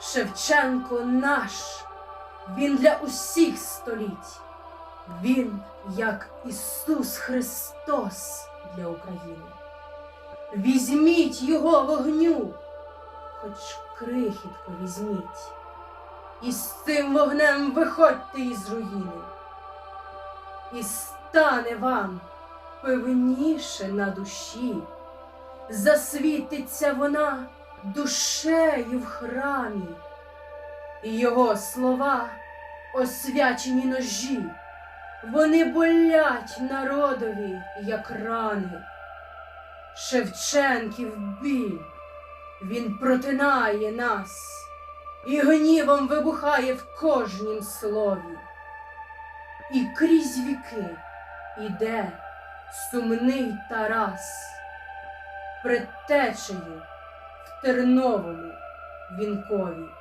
Шевченко наш, він для усіх століть, він як Ісус Христос для України. Візьміть його вогню, хоч крихітко візьміть, і з цим вогнем виходьте із руїни, і стане вам певніше на душі, засвітиться вона душею в храмі, і його слова освячені ножі, вони болять народові, як рани. Шевченків біль, він протинає нас і гнівом вибухає в кожнім слові. І крізь віки іде сумний Тарас, предтечею терновому вінкові.